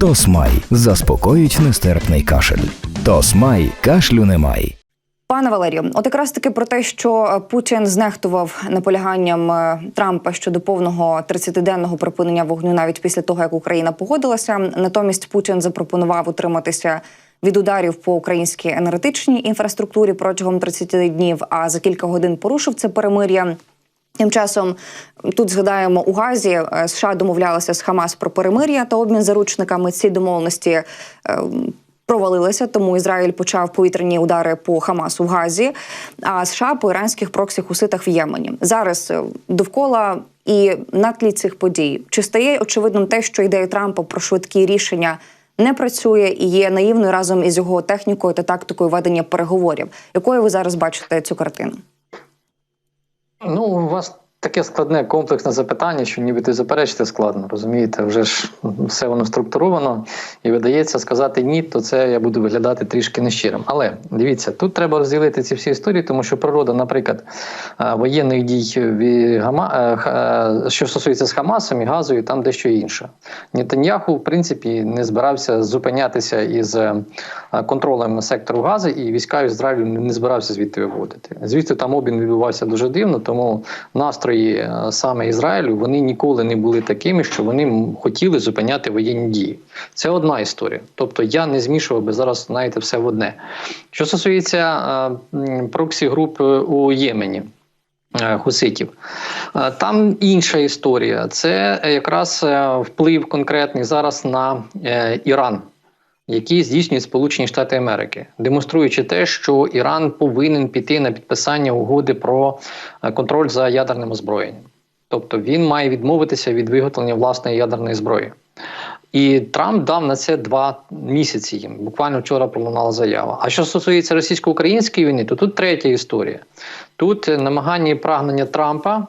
Тосмай заспокоїть нестерпний кашель. Тосмай кашлю немає. Пане Валерію, от якраз таки про те, що е, Путін знехтував наполяганням е, Трампа щодо повного 30-денного припинення вогню навіть після того, як Україна погодилася. Натомість Путін запропонував утриматися від ударів по українській енергетичній інфраструктурі протягом 30 днів. А за кілька годин порушив це перемир'я. Тим часом тут згадаємо у Газі е, США домовлялися з Хамас про перемир'я та обмін заручниками. Ці домовленості е, провалилися, тому Ізраїль почав повітряні удари по Хамасу в Газі, а США по іранських проксі хуситах в Ємені. Зараз е, довкола і на тлі цих подій чи стає очевидним те, що ідея Трампа про швидкі рішення не працює і є наївною разом із його технікою та тактикою ведення переговорів. Якою ви зараз бачите цю картину? Ну, у вас таке складне комплексне запитання, що нібито заперечити складно, розумієте? Вже ж все воно структуровано і видається сказати ні, то це я буду виглядати трішки нещирим. Але дивіться, тут треба розділити ці всі історії, тому що природа, наприклад, е, воєнних дій Гама, е, що стосується з Хамасом і Газою, там дещо інше. Нетаньяху, в принципі, не збирався зупинятися із е, контролем сектору Гази, і війська Ізраїлю не збирався звідти виводити. Звідти там обмін відбувався дуже дивно, тому настрої саме Ізраїлю вони ніколи не були такими, що вони хотіли зупиняти воєнні дії. Це одна історія. Тобто я не змішував би зараз, знаєте, все в одне. Що стосується проксі груп у Ємені. Хуситів. Там інша історія. Це якраз е, вплив конкретний зараз на е, Іран, який здійснює Сполучені Штати Америки, демонструючи те, що Іран повинен піти на підписання угоди про е, контроль за ядерним озброєнням. Тобто він має відмовитися від виготовлення власної ядерної зброї. І Трамп дав на це два місяці їм. Буквально вчора пролунала заява. А що стосується російсько-української війни, то тут третя історія. Тут намагання і прагнення Трампа е,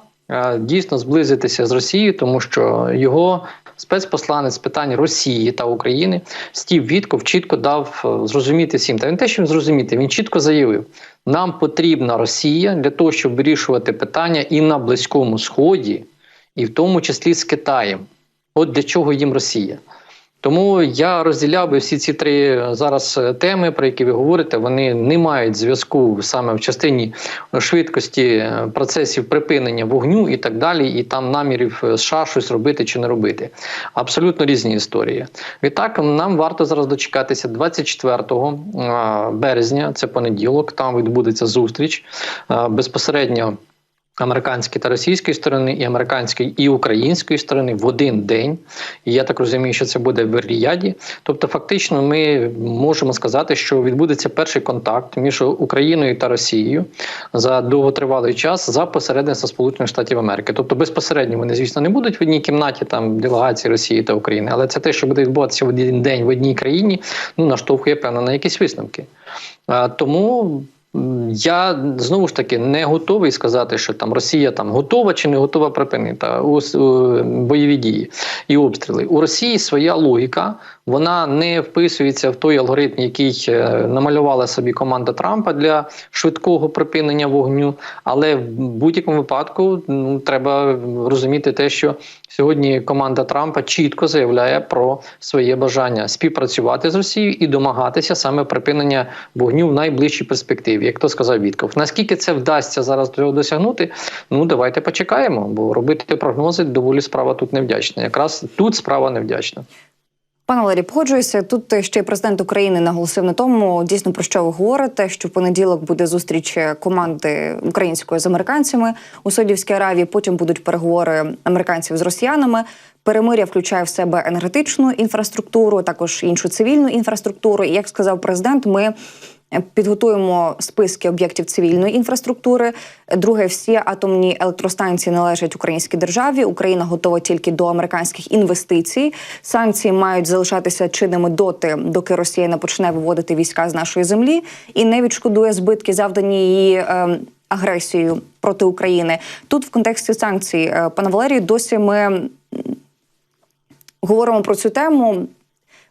дійсно зблизитися з Росією, тому що його спецпосланець з питань Росії та України Стів Вітков чітко дав е, зрозуміти всім. Та він те, що зрозуміти, він чітко заявив: нам потрібна Росія для того, щоб вирішувати питання і на Близькому Сході, і в тому числі з Китаєм. От для чого їм Росія. Тому я розділяв би всі ці три зараз теми, про які ви говорите. Вони не мають зв'язку саме в частині швидкості процесів припинення вогню і так далі, і там намірів США щось робити чи не робити. Абсолютно різні історії. Відтак нам варто зараз дочекатися 24 березня, це понеділок. Там відбудеться зустріч безпосередньо американської та російської сторони, і американської і української сторони в один день. І я так розумію, що це буде в Ріяді. Тобто, фактично, ми можемо сказати, що відбудеться перший контакт між Україною та Росією за довготривалий час за посередництва Сполучених Штатів Америки. Тобто, безпосередньо вони, звісно, не будуть в одній кімнаті там делегації Росії та України, але це те, що буде відбуватися в один день в одній країні, ну наштовхує певно на якісь висновки. Тому я знову ж таки не готовий сказати, що там Росія там готова чи не готова припинити бойові дії і обстріли. У Росії своя логіка, вона не вписується в той алгоритм, який е, намалювала собі команда Трампа для швидкого припинення вогню. Але в будь-якому випадку ну, треба розуміти те, що сьогодні команда Трампа чітко заявляє про своє бажання співпрацювати з Росією і домагатися саме припинення вогню в найближчій перспективі, як то сказав Вітков. Наскільки це вдасться зараз цього досягнути? Ну давайте почекаємо, бо робити прогнози доволі справа тут невдячна. Якраз тут справа невдячна. Пане Валерій, погоджуюся. Тут ще й президент України наголосив на тому, дійсно про що ви говорите. Що в понеділок буде зустріч команди української з американцями у Саудівській Аравії. Потім будуть переговори американців з росіянами. Перемиря включає в себе енергетичну інфраструктуру, також іншу цивільну інфраструктуру. І як сказав президент, ми Підготуємо списки об'єктів цивільної інфраструктури. Друге, всі атомні електростанції належать українській державі. Україна готова тільки до американських інвестицій. Санкції мають залишатися чинними доти, доки Росія не почне виводити війська з нашої землі і не відшкодує збитки, завдані її е, агресією проти України. Тут в контексті санкцій, е, пане Валерію, досі ми говоримо про цю тему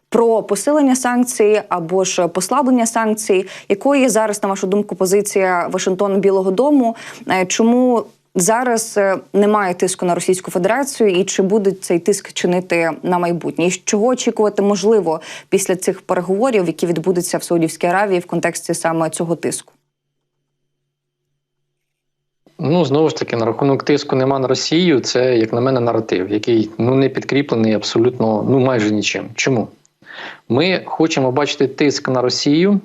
про посилення санкцій або ж послаблення санкцій, якої зараз, на вашу думку, позиція Вашингтона Білого Дому? Е, чому зараз е, немає тиску на Російську Федерацію, і чи буде цей тиск чинити на майбутнє? І чого очікувати можливо після цих переговорів, які відбудуться в Саудівській Аравії в контексті саме цього тиску? Ну, знову ж таки, на рахунок тиску нема на Росію. Це, як на мене, наратив, який ну не підкріплений абсолютно, ну майже нічим. Чому? Ми хочемо бачити тиск на Росію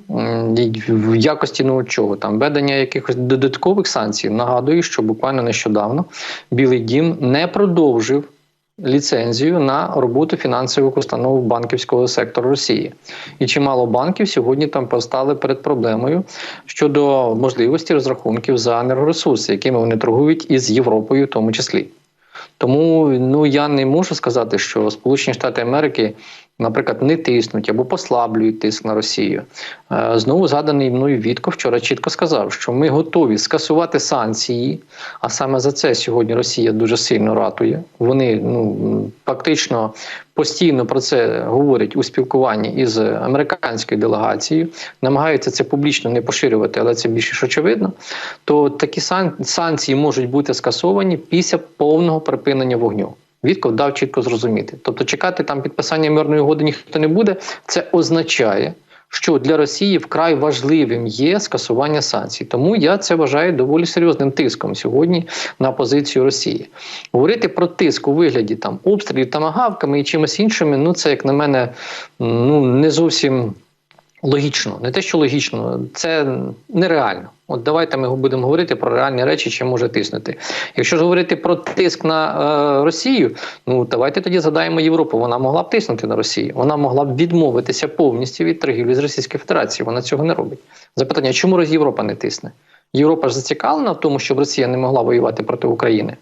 в якості ну чого там ведення якихось додаткових санкцій. Нагадую, що буквально нещодавно Білий Дім не продовжив ліцензію на роботу фінансових установ банківського сектору Росії. І чимало банків сьогодні там постали перед проблемою щодо можливості розрахунків за енергоресурси, якими вони торгують із Європою, в тому числі. Тому ну я не можу сказати, що Сполучені Штати Америки, наприклад, не тиснуть або послаблюють тиск на Росію. Е, Знову згаданий мною Вітко вчора чітко сказав, що ми готові скасувати санкції, а саме за це сьогодні Росія дуже сильно ратує. Вони ну фактично постійно про це говорять у спілкуванні із американською делегацією, намагаються це публічно не поширювати, але це більш ніж очевидно. То такі сан- санкції можуть бути скасовані після повного припинення вогню. Вітков дав чітко зрозуміти. Тобто чекати там підписання мирної угоди ніхто не буде. Це означає, що для Росії вкрай важливим є скасування санкцій. Тому я це вважаю доволі серйозним тиском сьогодні на позицію Росії. Говорити про тиск у вигляді там обстрілів тамагавками і чимось іншими, ну це як на мене ну не зовсім. Логічно, не те, що логічно, це нереально. От давайте ми будемо говорити про реальні речі, чи може тиснути. Якщо ж говорити про тиск на е, Росію, ну давайте тоді згадаємо Європу. Вона могла б тиснути на Росію. Вона могла б відмовитися повністю від торгівлі з Російською Федерацією. Вона цього не робить. Запитання: чому Європа не тисне? Європа ж зацікавлена в тому, щоб Росія не могла воювати проти України.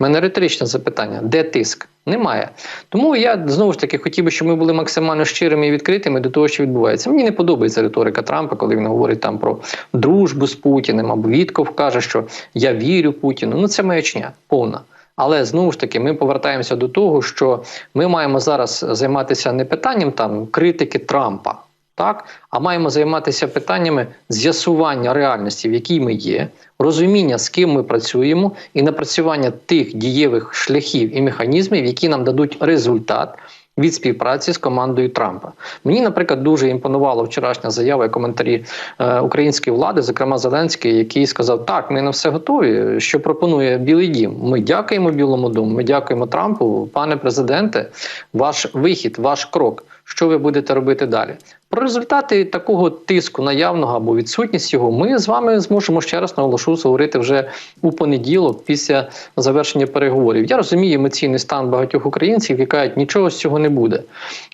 Мене риторичне запитання: де тиск? Немає. Тому я знову ж таки хотів би, щоб ми були максимально щирими і відкритими до того, що відбувається. Мені не подобається риторика Трампа, коли він говорить там про дружбу з Путіним, або Вітков каже, що я вірю Путіну. Ну це маячня повна. Але знову ж таки, ми повертаємося до того, що ми маємо зараз займатися не питанням там критики Трампа, так а маємо займатися питаннями з'ясування реальності, в якій ми є, розуміння, з ким ми працюємо, і напрацювання тих дієвих шляхів і механізмів, які нам дадуть результат. Від співпраці з командою Трампа мені, наприклад, дуже імпонувала вчорашня заява і коментарі е, української влади, зокрема Зеленський, який сказав: Так, ми на все готові. Що пропонує Білий Дім? Ми дякуємо Білому Дому. Ми дякуємо Трампу, пане президенте. Ваш вихід, ваш крок. Що ви будете робити далі? Про результати такого тиску наявного або відсутність його ми з вами зможемо ще раз наголошу говорити вже у понеділок після завершення переговорів. Я розумію емоційний стан багатьох українців, які кажуть, нічого з цього не буде.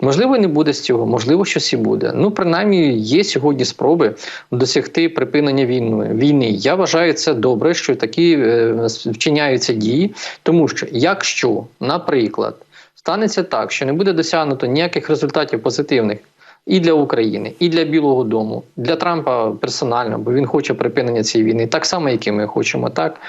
Можливо, не буде з цього, можливо, щось і буде. Ну, принаймні, є сьогодні спроби досягти припинення війни. війни. Я вважаю це добре, що такі е, вчиняються дії, тому що якщо, наприклад, станеться так, що не буде досягнуто ніяких результатів позитивних. І для України, і для Білого Дому, для Трампа персонально, бо він хоче припинення цієї війни, так само, як і ми хочемо, так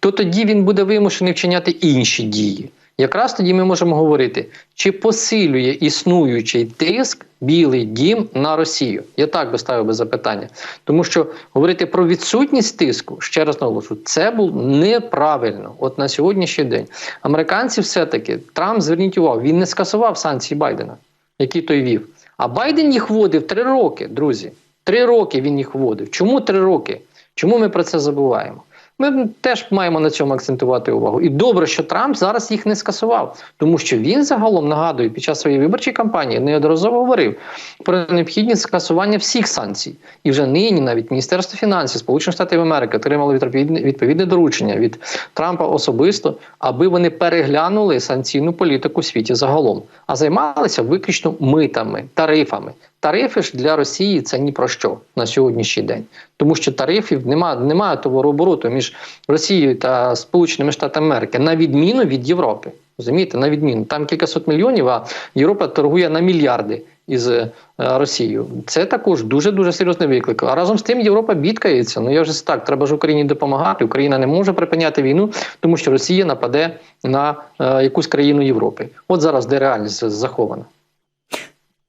то тоді він буде вимушений вчиняти інші дії. Якраз тоді ми можемо говорити, чи посилює існуючий тиск Білий Дім на Росію. Я так би ставив би запитання. Тому що говорити про відсутність тиску, ще раз наголошу, це було неправильно. От на сьогоднішній день американці все-таки Трамп, зверніть увагу, він не скасував санкції Байдена, які той вів. А Байден їх вводив три роки, друзі. Три роки він їх вводив. Чому три роки? Чому ми про це забуваємо? Ми теж маємо на цьому акцентувати увагу. І добре, що Трамп зараз їх не скасував, тому що він загалом нагадую під час своєї виборчої кампанії неодноразово говорив про необхідність скасування всіх санкцій. І вже нині навіть Міністерство фінансів Сполучених Штатів Америки отримало відповідне, відповідне доручення від Трампа особисто, аби вони переглянули санкційну політику у світі загалом, а займалися виключно митами, тарифами. Тарифи ж для Росії це ні про що на сьогоднішній день, тому що тарифів немає, немає товарообороту між Росією та Сполученими Штатами Америки на відміну від Європи. Розумієте, на відміну там кількасот мільйонів, а Європа торгує на мільярди із е, Росією. Це також дуже дуже серйозний виклик. А разом з тим Європа бідкається. Ну я вже так, треба ж Україні допомагати. Україна не може припиняти війну, тому що Росія нападе на е, якусь країну Європи. От зараз де реальність захована.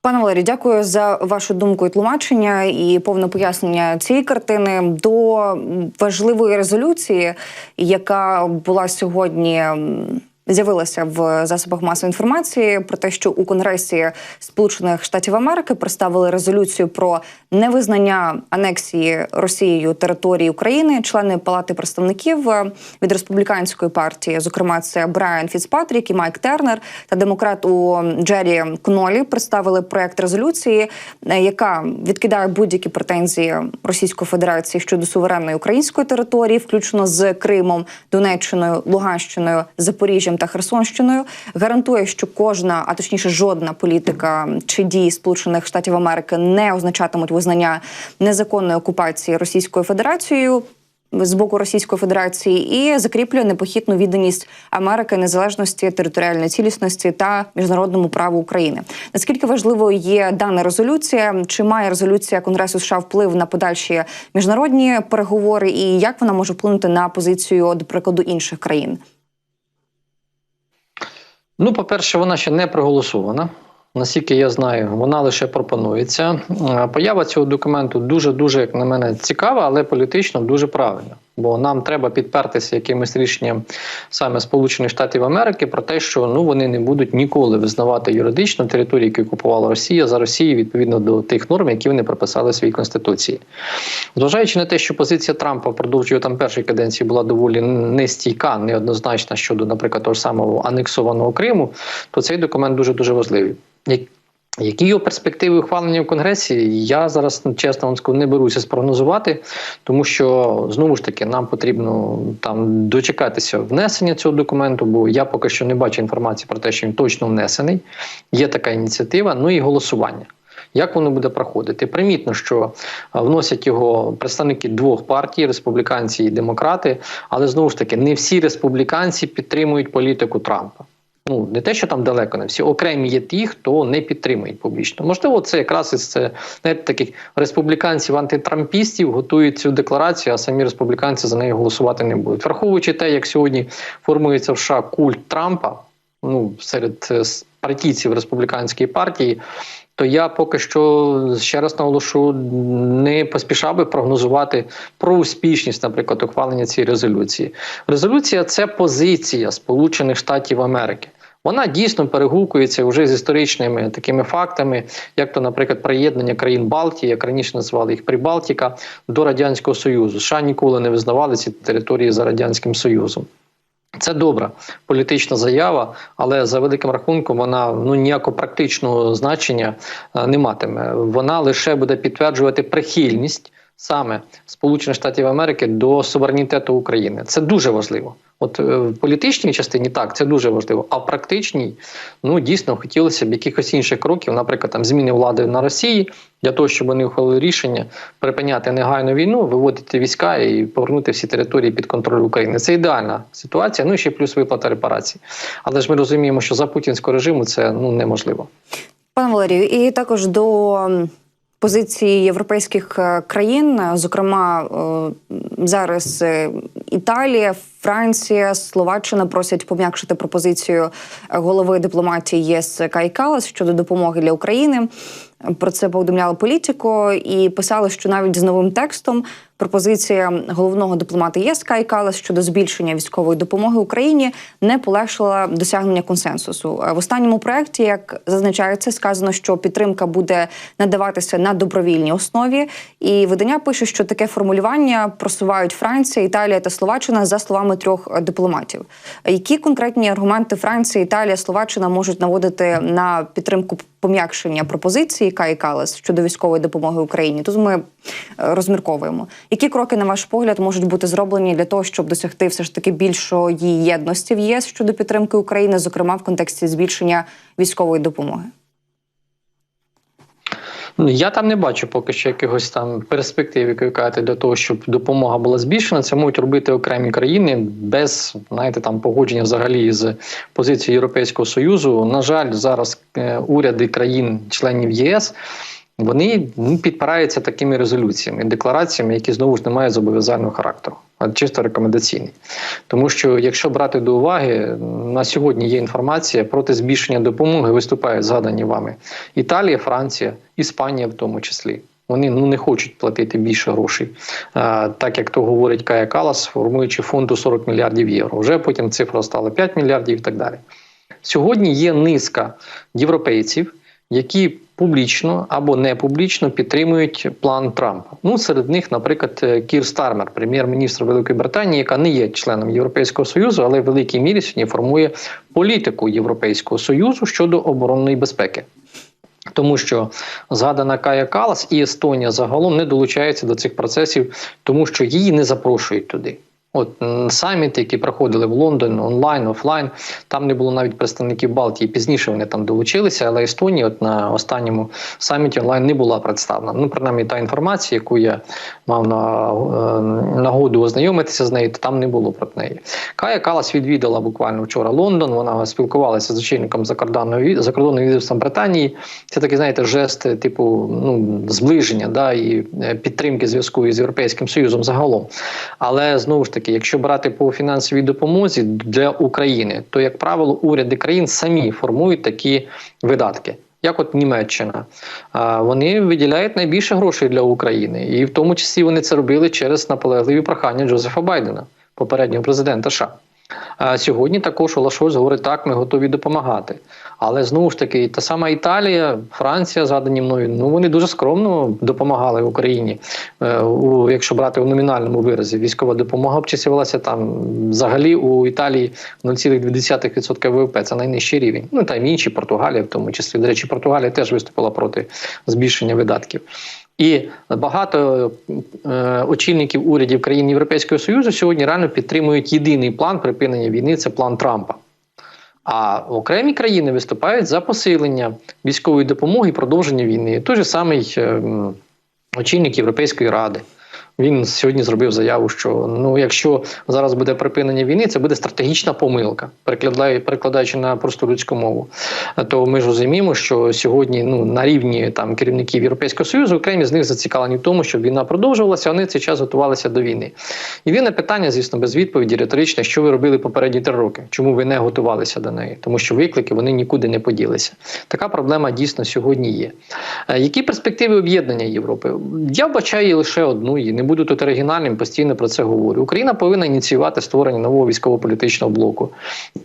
Пане Валерію, дякую за вашу думку і тлумачення і повне пояснення цієї картини до важливої резолюції, яка була сьогодні. З'явилася в засобах масової інформації про те, що у Конгресі Сполучених Штатів Америки представили резолюцію про невизнання анексії Росією території України. Члени Палати представників е, від республіканської партії, зокрема, це Брайан Фіцпатрік і Майк Тернер та демократ у Джері Кнолі представили проект резолюції, е, яка відкидає будь-які претензії Російської Федерації щодо суверенної української території, включно з Кримом, Донеччиною, Луганщиною, Запоріжжям та Херсонщиною, гарантує, що кожна, а точніше, жодна політика чи дії Сполучених Штатів Америки не означатимуть визнання незаконної окупації Російською Федерацією. З боку Російської Федерації і закріплює непохитну відданість Америки незалежності, територіальної цілісності та міжнародному праву України. Наскільки важливою є дана резолюція? Чи має резолюція Конгресу США вплив на подальші міжнародні переговори, і як вона може вплинути на позицію, до прикладу, інших країн? Ну, по-перше, вона ще не проголосована. Наскільки я знаю, вона лише пропонується. Е, Поява цього документу дуже дуже, як на мене, цікава, але політично дуже правильна. Бо нам треба підпертися якимось рішенням саме Сполучених Штатів Америки про те, що ну вони не будуть ніколи визнавати юридично території, які окупувала Росія за Росію відповідно до тих норм, які вони прописали в своїй конституції. Зважаючи на те, що позиція Трампа впродовж його там першої каденції була доволі нестійка, неоднозначна щодо, наприклад, того ж самого анексованого Криму, то цей документ дуже дуже важливий. Як- Які його перспективи ухвалення в Конгресі, я зараз ну, чесно вам скажу, не беруся спрогнозувати, тому що знову ж таки нам потрібно там дочекатися внесення цього документу, бо я поки що не бачу інформації про те, що він точно внесений. Є така ініціатива, ну і голосування. Як воно буде проходити? Примітно, що вносять його представники двох партій республіканці і демократи, але знову ж таки не всі республіканці підтримують політику Трампа. Ну, не те, що там далеко не всі, окремі є ті, хто не підтримують публічно. Можливо, це якраз із це знаєте, таких республіканців антитрампістів готують цю декларацію, а самі республіканці за неї голосувати не будуть. Враховуючи те, як сьогодні формується в США культ Трампа, ну серед е, партійців республіканської партії. То я поки що ще раз наголошу, не поспішав би прогнозувати про успішність, наприклад, ухвалення цієї резолюції. Резолюція це позиція Сполучених Штатів Америки. Вона дійсно перегукується вже з історичними такими фактами, як то, наприклад, приєднання країн Балтії, як раніше називали їх Прибалтіка, до Радянського Союзу. США ніколи не визнавали ці території за Радянським Союзом. Це добра політична заява, але за великим рахунком вона ну ніякого практичного значення е, не матиме. Вона лише буде підтверджувати прихильність саме Сполучених Штатів Америки до суверенітету України. Це дуже важливо. От е, в політичній частині так, це дуже важливо. А в практичній, ну дійсно хотілося б якихось інших кроків, наприклад, там зміни влади на Росії для того, щоб вони ухвалили рішення припиняти негайну війну, виводити війська і повернути всі території під контроль України. Це ідеальна ситуація. Ну і ще плюс виплата репарацій. Але ж ми розуміємо, що за путінського режиму це ну неможливо. Пане Валерію, і також до позиції європейських е, країн, е, зокрема е, зараз Італія, Франція, Словаччина просять пом'якшити пропозицію голови дипломатії ЄС Кай Калас щодо допомоги для України. Про це повідомляла політико і писали, що навіть з новим текстом пропозиція головного дипломата ЄС Кай Калас щодо збільшення військової допомоги Україні не полегшила досягнення консенсусу. Е, В останньому проєкті, як зазначається, сказано, що підтримка буде надаватися на добровільній основі. І видання пише, що таке формулювання просувають Франція, Італія та Словаччина за словами трьох е, дипломатів. Які конкретні аргументи Франція, Італія, Словаччина можуть наводити на підтримку пом'якшення пропозиції Каї щодо військової допомоги Україні? Тут ми е, розмірковуємо. Які кроки, на ваш погляд, можуть бути зроблені для того, щоб досягти все ж таки більшої єдності в ЄС щодо підтримки України, зокрема в контексті збільшення військової допомоги? Ну, Я там не бачу поки що якихось там перспектив, як ви кажете, для того, щоб допомога була збільшена. Це можуть робити окремі країни без знаєте, там погодження взагалі з позицією Європейського Союзу. На жаль, зараз е, уряди країн-членів ЄС. Вони ну, підпираються такими резолюціями, деклараціями, які знову ж не мають зобов'язального характеру. а чисто рекомендаційний. Тому що, якщо брати до уваги, на сьогодні є інформація проти збільшення допомоги виступають згадані вами Італія, Франція, Іспанія в тому числі. Вони ну не хочуть платити більше грошей, а, так як то говорить Кая Калас, формуючи фонду 40 мільярдів євро. Вже потім цифра стала 5 мільярдів і так далі. Сьогодні є низка європейців, які публічно або не публічно підтримують план Трампа. Ну серед них, наприклад, е, Кір Стармер, прем'єр-міністр Великої Британії, яка не є членом Європейського союзу, але в великій мірі сьогодні формує політику Європейського союзу щодо оборонної безпеки. Тому що згадана Кая Калас і Естонія загалом не долучаються до цих процесів, тому що її не запрошують туди. От саміти, які проходили в Лондон онлайн, офлайн, там не було навіть представників Балтії. Пізніше вони там долучилися, але Естонія, от на останньому саміті онлайн не була представлена. Ну, принаймні, та інформація, яку я мав на е, нагоду ознайомитися з нею, то там не було про неї. Кая Калас відвідала буквально вчора Лондон. Вона спілкувалася з очільником закордонного закордонного відомства Британії. Це такий, знаєте, жест, типу, ну зближення да і е, підтримки зв'язку із Європейським Союзом загалом. Але знову ж таки, якщо брати по фінансовій допомозі для України, то як правило уряди країн самі формують такі видатки. Як от Німеччина, вони виділяють найбільше грошей для України, і в тому числі вони це робили через наполегливі прохання Джозефа Байдена, попереднього президента США. Сьогодні також Шольц говорить, так, ми готові допомагати. Але знову ж таки, та сама Італія, Франція, згадані мною, ну вони дуже скромно допомагали Україні. Е, якщо брати у номінальному виразі, військова допомога обчислювалася там взагалі у Італії 0,2% ВВП. Це найнижчий рівень. Ну та й інші Португалія, в тому числі. До речі, Португалія теж виступила проти збільшення видатків. І багато е, очільників урядів країн Європейського Союзу сьогодні реально підтримують єдиний план припинення війни це план Трампа. А окремі країни виступають за посилення військової допомоги і продовження війни. Той же самий е, очільник Європейської ради. Він сьогодні зробив заяву, що ну, якщо зараз буде припинення війни, це буде стратегічна помилка, перекладаючи на просту людську мову. То ми ж розуміємо, що сьогодні ну, на рівні там керівників Європейського Союзу окремі з них зацікавлені в тому, щоб війна продовжувалася, вони цей час готувалися до війни. І він питання, звісно, без відповіді, риторичне, що ви робили попередні три роки, чому ви не готувалися до неї, тому що виклики вони нікуди не поділися. Така проблема дійсно сьогодні є. Е, Які перспективи об'єднання Європи? Я вбачаю лише одну і не буду тут оригінальним, постійно про це говорю. Україна повинна ініціювати створення нового військово-політичного блоку,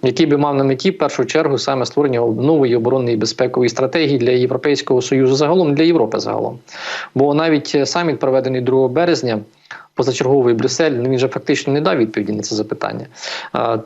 який би мав на меті в першу чергу саме створення нової оборонної безпекової стратегії для Європейського союзу загалом, для Європи загалом. Бо навіть саміт, проведений 2 березня. Позачерговий Брюссель ну, він же фактично не дав відповіді на це запитання.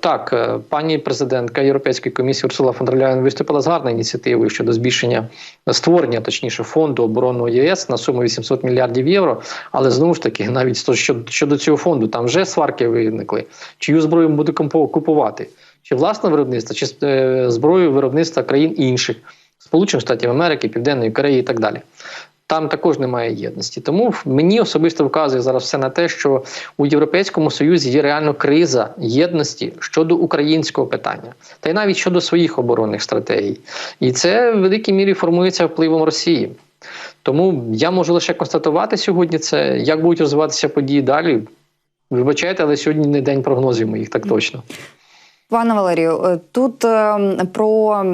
Так, е, пані президентка Європейської комісії Урсула фон Ляєн виступила з гарною ініціативою щодо збільшення створення, точніше, фонду оборонного ЄС на суму 800 мільярдів євро. Але знову ж таки, навіть щодо, щодо цього фонду, там вже сварки виникли. Чию зброю буде купувати? Чи власне виробництво, чи е, зброю виробництва країн інших, Сполучених Штатів Америки, Південної Кореї і так далі. Там також немає єдності. Тому мені особисто вказує зараз все на те, що у Європейському Союзі є реально криза єдності щодо українського питання, та й навіть щодо своїх оборонних стратегій. І це в великій мірі формується впливом Росії. Тому я можу лише констатувати сьогодні це, як будуть розвиватися події далі. Вибачайте, але сьогодні не день прогнозів моїх, так точно. Пане Валерію, е, тут е, про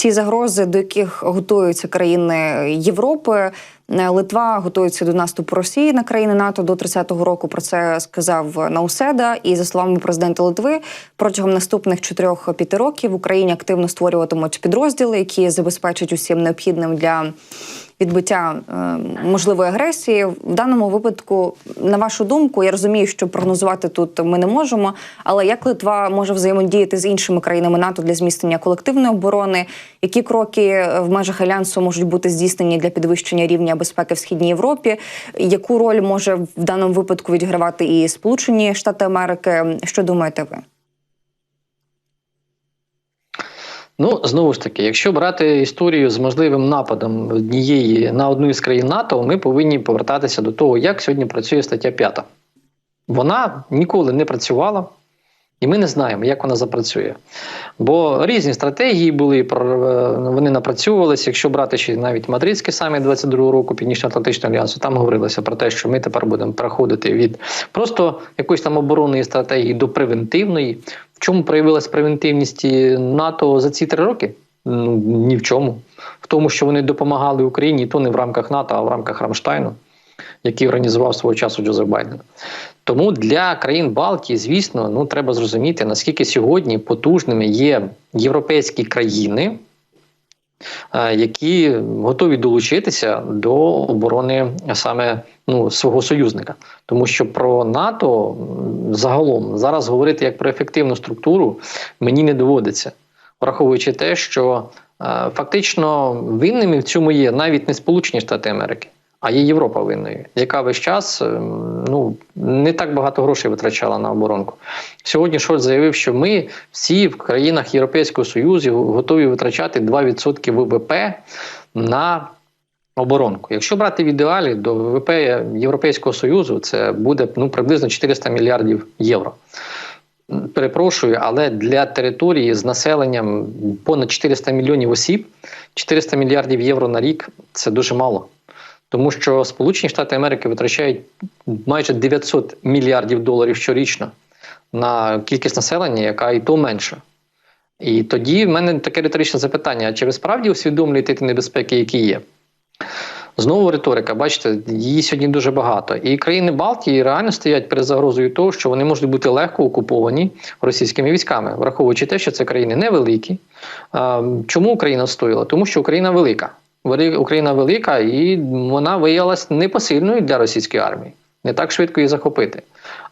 ті загрози, до яких готуються країни Європи. Е, Литва готується до наступу Росії на країни НАТО до 30-го року. Про це сказав Науседа. І за словами президента Литви, протягом наступних 4-5 років в Україні активно створюватимуть підрозділи, які забезпечать усім необхідним для відбиття е, можливої агресії. В даному випадку, на вашу думку, я розумію, що прогнозувати тут ми не можемо. Але як Литва може взаємодіяти з іншими країнами НАТО для зміцнення колективної оборони? Які кроки е, в межах альянсу можуть бути здійснені для підвищення рівня безпеки в східній Європі? Яку роль може в даному випадку відігравати і Сполучені Штати Америки? Що думаєте ви? Ну знову ж таки, якщо брати історію з можливим нападом однієї на одну із країн НАТО, ми повинні повертатися до того, як сьогодні працює стаття 5. Вона ніколи не працювала, І ми не знаємо, як вона запрацює. Бо різні стратегії були, е, вони напрацьовувалися. Якщо брати ще навіть мадридський саміт 22-го року Північно-Атлантичного альянсу, там говорилося про те, що ми тепер будемо переходити від просто якоїсь там оборонної стратегії до превентивної. Чому проявилась превентивність НАТО за ці три роки? Ну ні в чому. В тому, що вони допомагали Україні, то не в рамках НАТО, а в рамках Рамштайну, який організував свого часу Джозеф Байден. Тому для країн Балтії, звісно, ну треба зрозуміти, наскільки сьогодні потужними є європейські країни, е, які готові долучитися до оборони саме ну, свого союзника. Тому що про НАТО загалом зараз говорити як про ефективну структуру мені не доводиться, враховуючи те, що е, фактично винними в цьому є навіть не Сполучені Штати Америки. А є Європа винною, яка весь час ем, ну не так багато грошей витрачала на оборонку. Сьогодні Шольц заявив, що ми всі в країнах Європейського Союзу готові витрачати 2% ВВП на оборонку. Якщо брати в ідеалі до ВВП Європейського Союзу, це буде ну приблизно 400 мільярдів євро. Перепрошую, але для території з населенням понад 400 мільйонів осіб 400 мільярдів євро на рік це дуже мало. Тому що Сполучені Штати Америки витрачають майже 900 мільярдів доларів щорічно на кількість населення, яка і то менша. І тоді в мене таке риторичне запитання: чи ви справді усвідомлюєте ті небезпеки, які є? Знову риторика, бачите, її сьогодні дуже багато. І країни Балтії реально стоять перед загрозою того, що вони можуть бути легко окуповані російськими військами, враховуючи те, що це країни невеликі. Чому Україна стоїла? Тому що Україна велика. Україна велика і вона виявилась непосильною для російської армії. Не так швидко її захопити.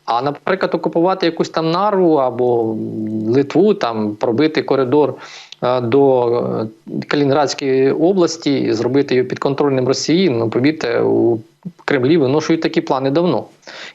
А, наприклад, окупувати якусь там нару або Литву, там пробити коридор е, до Калінградської області і зробити її підконтрольним Росії, ну повірте, у Кремлі виношують такі плани давно.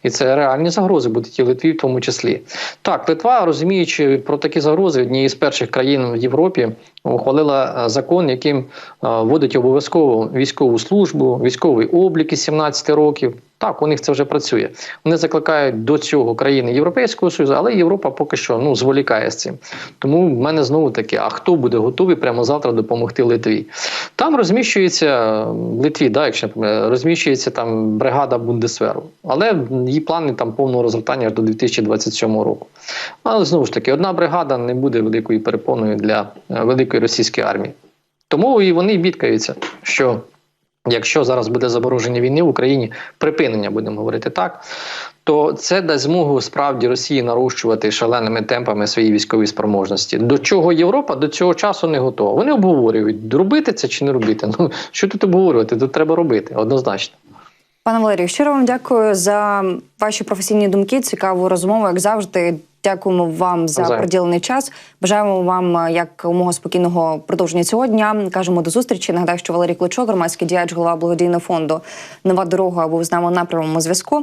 І це реальні загрози будуть і Литві в тому числі. Так, Литва, розуміючи про такі загрози, однією з перших країн в Європі ухвалила е, закон, яким е, вводить обов'язкову військову службу, військовий облік із 17 років. Так, у них це вже працює. Вони закликають до цього країни Європейського Союзу, але Європа поки що ну, зволікає з цим. Тому в мене знову таки: а хто буде готовий прямо завтра допомогти Литві? Там розміщується в Литві, да, якщо не помиляюсь, розміщується там бригада Бундесверу, але її плани там повного розгортання до 2027 року. Але знову ж таки, одна бригада не буде великою перепоною для е, великої російської армії. Тому і вони бідкаються, що якщо зараз буде замороження війни в Україні, припинення будемо говорити так, то це дасть змогу справді Росії нарощувати шаленими темпами свої військові спроможності. До чого Європа до цього часу не готова. Вони обговорюють, робити це чи не робити. Ну що тут обговорювати? Тут треба робити однозначно. Пане Валерію, щиро вам дякую за ваші професійні думки, цікаву розмову, як завжди. Дякуємо вам за Навзаєм. приділений час. Бажаємо вам як умого спокійного продовження цього дня. Кажемо до зустрічі. Нагадаю, що Валерій Кличок, громадський діяч, голова благодійного фонду Нова дорога був з нами на прямому зв'язку.